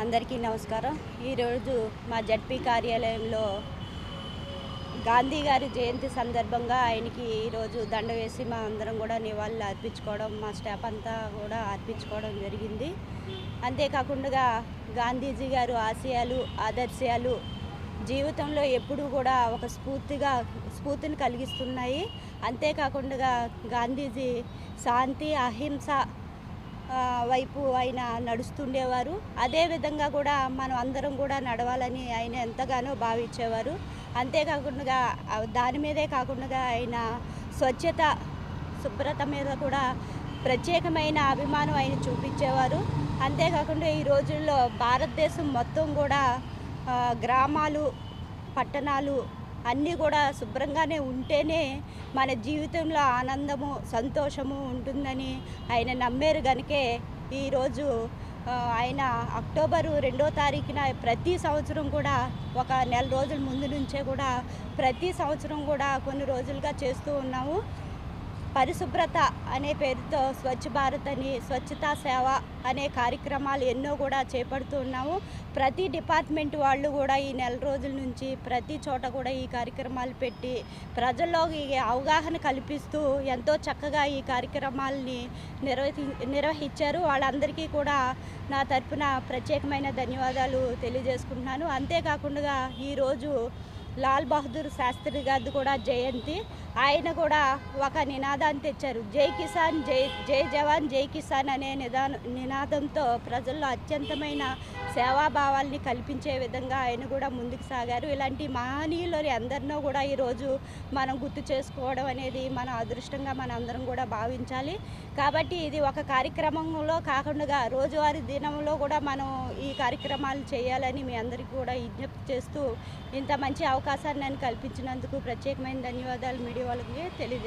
అందరికీ నమస్కారం. ఈరోజు మా జడ్పీ కార్యాలయంలో గాంధీ గారి జయంతి సందర్భంగా ఆయనకి ఈరోజు దండ వేసి మా అందరం కూడా నివాళులు అర్పించుకోవడం మా స్టాఫ్ అంతా కూడా అర్పించుకోవడం జరిగింది. అంతేకాకుండా గాంధీజీ గారు ఆశయాలు ఆదర్శాలు జీవితంలో ఎప్పుడూ కూడా ఒక స్ఫూర్తిగా స్ఫూర్తిని కలిగిస్తున్నాయి. అంతేకాకుండా గాంధీజీ శాంతి అహింస వైపు ఆయన నడుస్తుండేవారు. అదే విధంగా కూడా మనం అందరం కూడా నడవాలని ఆయన ఎంతగానో భావించేవారు. అంతేకాకుండా దాని మీదే కాకుండా ఆయన స్వచ్ఛత శుభ్రత మీద కూడా ప్రత్యేకమైన అభిమానం ఆయన చూపించేవారు. అంతేకాకుండా ఈ రోజుల్లో భారతదేశం మొత్తం కూడా గ్రామాలు పట్టణాలు అన్నీ కూడా శుభ్రంగానే ఉంటేనే మన జీవితంలో ఆనందము సంతోషము ఉంటుందని ఆయన నమ్మారు కనుకే ఈరోజు ఆయన అక్టోబరు రెండో తారీఖున ప్రతి సంవత్సరం కూడా ఒక నెల రోజుల ముందు నుంచే కూడా ప్రతి సంవత్సరం కూడా కొన్ని రోజులుగా చేస్తూ ఉన్నాము. పరిశుభ్రత అనే పేరుతో స్వచ్ఛ భారత్ అని స్వచ్ఛతా సేవ అనే కార్యక్రమాలు ఎన్నో కూడా చేపడుతూ ఉన్నాము. ప్రతి డిపార్ట్మెంట్ వాళ్ళు కూడా ఈ నెల రోజుల నుంచి ప్రతి చోట కూడా ఈ కార్యక్రమాలు పెట్టి ప్రజల్లో అవగాహన కల్పిస్తూ ఎంతో చక్కగా ఈ కార్యక్రమాలని నిర్వహి నిర్వహించారు. వాళ్ళందరికీ కూడా నా తరపున ప్రత్యేకమైన ధన్యవాదాలు తెలియజేసుకుంటున్నాను. అంతేకాకుండా ఈరోజు లాల్ బహదూర్ శాస్త్రి గారి కూడా జయంతి. ఆయన కూడా ఒక నినాదాన్ని తెచ్చారు. జై కిసాన్ జై జై జవాన్ జై కిసాన్ అనే నిదాన నినాదంతో ప్రజల్లో అత్యంతమైన సేవాభావాల్ని కల్పించే విధంగా ఆయన కూడా ముందుకు సాగారు. ఇలాంటి మహనీయులని అందరినో కూడా ఈరోజు మనం గుర్తు చేసుకోవడం అనేది మన అదృష్టంగా మన అందరం కూడా భావించాలి. కాబట్టి ఇది ఒక కార్యక్రమంలో కాకుండా రోజువారీ దినంలో కూడా మనం ఈ కార్యక్రమాలు చేయాలని మీ అందరికీ కూడా విజ్ఞప్తి చేస్తూ ఇంత మంచి అవకాశాన్ని నేను కల్పించినందుకు ప్రత్యేకమైన ధన్యవాదాలు మీడియా వాళ్ళకి తెలియజే